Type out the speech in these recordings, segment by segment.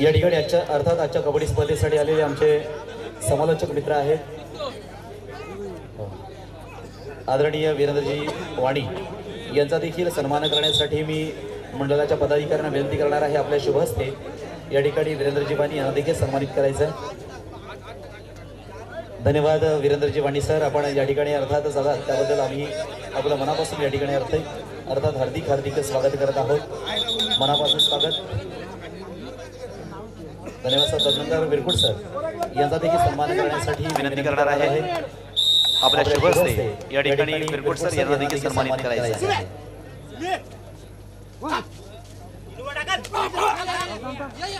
या ठिकाणी आजच्या अर्थात आजच्या कबड्डी स्पर्धेसाठी आलेले आमचे समालोचक मित्र आहेत. आदरणीय वीरेंद्रजी वाणी यांचा देखील सन्मान करण्यासाठी मी मंडळाच्या पदाधिकाऱ्यांना विनंती करणार आहे आपल्या शुभ हस्ते. या ठिकाणी वीरेंद्रजी वाणी यांना देखील सन्मानित करायचं धन्यवाद वीरेंद्रजी वाणी सर. आपण या ठिकाणी अर्थातच आलात. त्याबद्दल आम्ही आपलं मनापासून या ठिकाणी अर्थ अर्थात हार्दिक हार्दिक स्वागत करत आहोत. मनापासून स्वागत. धन्यवाद सर. तदनंतर विरकुट सर यांचा देखील सन्मान करण्यासाठी विनंती करणार आहे. आपल्या शुभ हस्ते या ठिकाणी बिरकोट सर यांना देखील सन्मानित करायचं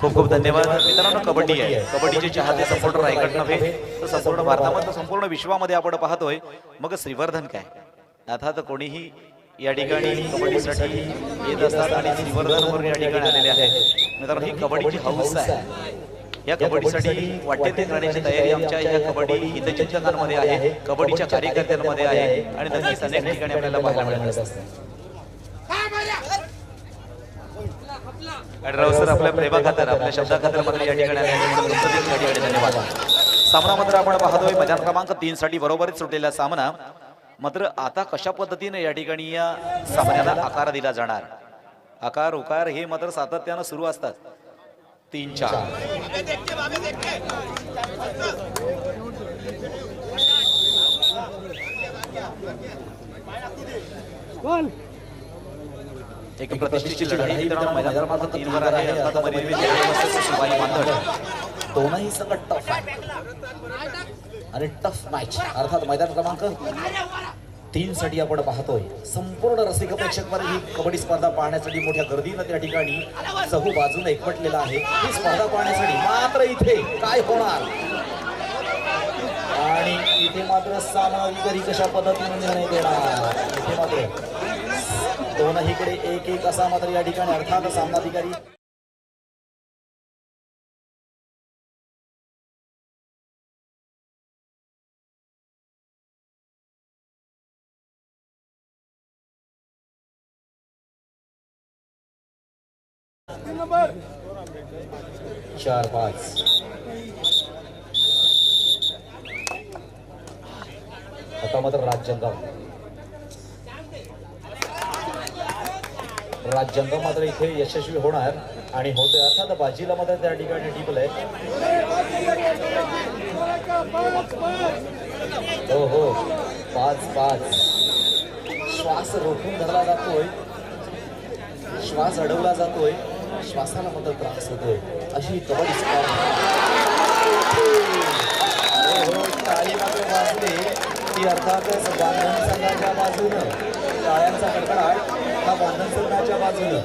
खूप खूप धन्यवाद. मित्रांनो कबड्डी आहे. कबड्डीचे चाहते संपूर्ण रायगड नव्हे तर संपूर्ण भारतामध्ये संपूर्ण विश्वामध्ये आपण पाहतोय. मग श्रीवर्धन काय? अर्थात कोणीही या ठिकाणी कबड्डीसाठी येत असतात आणि श्रीवर्धन या ठिकाणी आलेले आहेत. मित्रांनो ही कबड्डीची हौस आहे. या कबड्डीसाठी वाटते ते करण्याची तयारी आमच्या या कबड्डी हितचिंतकांमध्ये आहे कबड्डीच्या कार्यकर्त्यांमध्ये आहे आणि नक्कीच अनेक ठिकाणी आपल्याला पाहायला मिळत असतात. सर आपल्या प्रेमा खातर आपल्या शब्दा खातर मात्र या ठिकाणी या ठिकाणी धन्यवाद. सामना मात्र आपण पाहतोय. मैदान क्रमांक तीन साठी बरोबरच सुटलेला सामना. मात्र आता कशा पद्धतीने या ठिकाणी या सामन्याला आकार दिला जाणार? आकार उकार हे मात्र सातत्यानं सुरू असतात. तीन चार. एक प्रतिष्ठेची लढाई मित्रांनो मैदान क्रमांक तीन वर आहे. दोनही संघ टफ आणि टफ मॅच अर्थात मैदान क्रमांक तीन साठी आपण पाहतोय. संपूर्ण रसिक प्रेक्षक ही कबड्डी स्पर्धा पाहण्यासाठी मोठ्या गर्दीनं त्या ठिकाणी सहू बाजूने एकवटलेला आहे. ही स्पर्धा पाहण्यासाठी मात्र इथे काय होणार? आणि इथे मात्र सामाविकरी कशा पद्धतीने निर्णय देणार? इथे मात्र दोनहीकडे एक एक असा मात्र या ठिकाणी अर्थात सामनाधिकारी चार पाच. आता मात्र राज्यंगाव राज्यंगाव मात्र इथे यशस्वी होणार आणि होते अर्थात बाजीला मात्र त्या ठिकाणी टिपलंय हो हो. पाच पाच. श्वास रोखून धरला जातोय. श्वास अडवला जातोय श्वासाला मात्र त्रास होतोय. अशी कबड्डी वाजले ती अर्थातच बांधण संघाच्या बाजूनं टाळ्यांचा कडकडाट हा बांधण संघाच्या बाजूनं.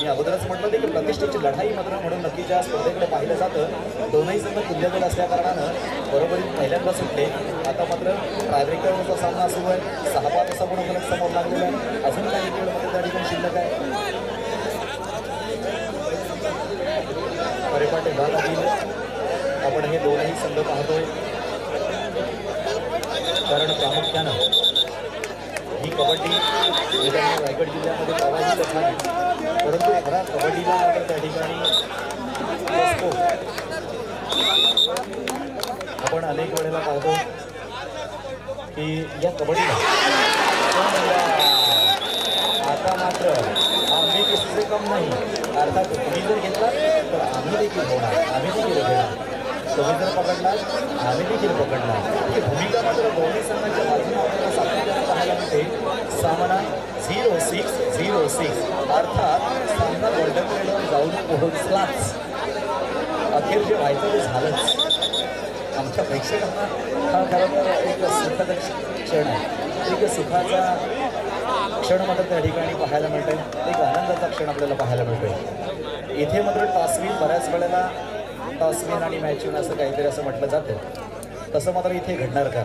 मी अगोदरच म्हटलं की प्रतिष्ठेची लढाई मात्र म्हणून नक्की ज्या स्पर्धेकडे पाहिलं जातं दोनही संघ तुल्यबल असल्याकारणानं बरोबरी बरोबरीत पहिल्यांदा सुटले. आता मात्र ट्रायब्रेकरचा सामना सुरू आहे. सहा पाच असा गुण समोर लागलेला आहे. अजून काही खेळमध्ये त्या ठिकाणी शिल्लक आहे. परिपाटे भागातील आपण हे दोनही संघ पाहतोय. कारण प्रामुख्यानं ही कबड्डी रायगड जिल्ह्यामध्ये प्रवाहित झाली परंतु खरा कबड्डीला मात्र त्या ठिकाणी असतो. आपण अनेक वेळेला पाहतो की या कबड्डीला आता मात्र आम्ही किससे कम नाही. अर्थात तुम्ही जर घेतला तर आम्ही देखील होणार. आम्ही देखील घेणार तुम्ही जर पकडला आम्ही देखील पकडणार. ही भूमिका मात्र दोन्ही संघाच्या बाजूने आपल्याला सातत्याने पाहायला मिळते सामना झिरो सिक्स झिरो सिक्स अर्थात सामना वर्ल्ड कपवर जाऊन पोहोचलाच. अखेर जे व्हायचं ते झालंच. आमच्या प्रेक्षकांना हा खरं तर एक सुखद क्षण आहे. एक सुखाचा क्षण मात्र त्या ठिकाणी पाहायला मिळतोय. एक आनंदाचा क्षण आपल्याला पाहायला मिळतोय. इथे मात्र टॉसविन बऱ्याच वेळेला टॉसविन आणि मॅचविन असं काहीतरी असं म्हटलं जातं. तसं मात्र इथे घडणार का?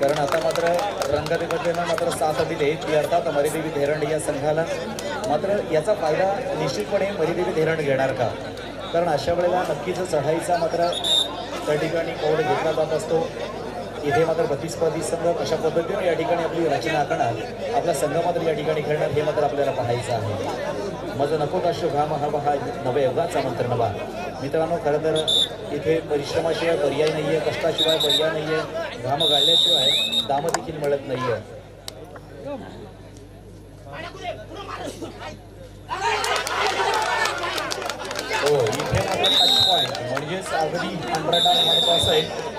कारण आता मात्र रंगदेवतेनं मात्र साथ दिले. ती अर्थात मरीदेवी धेरण या संघाला. मात्र याचा फायदा निश्चितपणे मरीदेवी धेरण घेणार का? कारण अशा वेळेला नक्कीच चढाईचा मात्र त्या ठिकाणी कोड घेतला जात असतो. इथे मात्र प्रतिस्पर्धी संघ कशा पद्धतीने या ठिकाणी आपली रचना आखणार आपला संघ मात्र या ठिकाणी खेळणार हे मात्र आपल्याला पाहायचं आहे. माझं नको काश्य घाम हा हा नव्या युगाचा मंत्र नवा मित्रांनो खरं तर इथे परिश्रमाशिवाय पर्याय नाही आहे कष्टाशिवाय पर्याय नाही आहे घाम गाळल्याशिवाय दाम देखील मिळत नाहीये. हो इथे मात्र टच पॉईंट म्हणजेच अगदी अंबरडा महत्वाचं आहे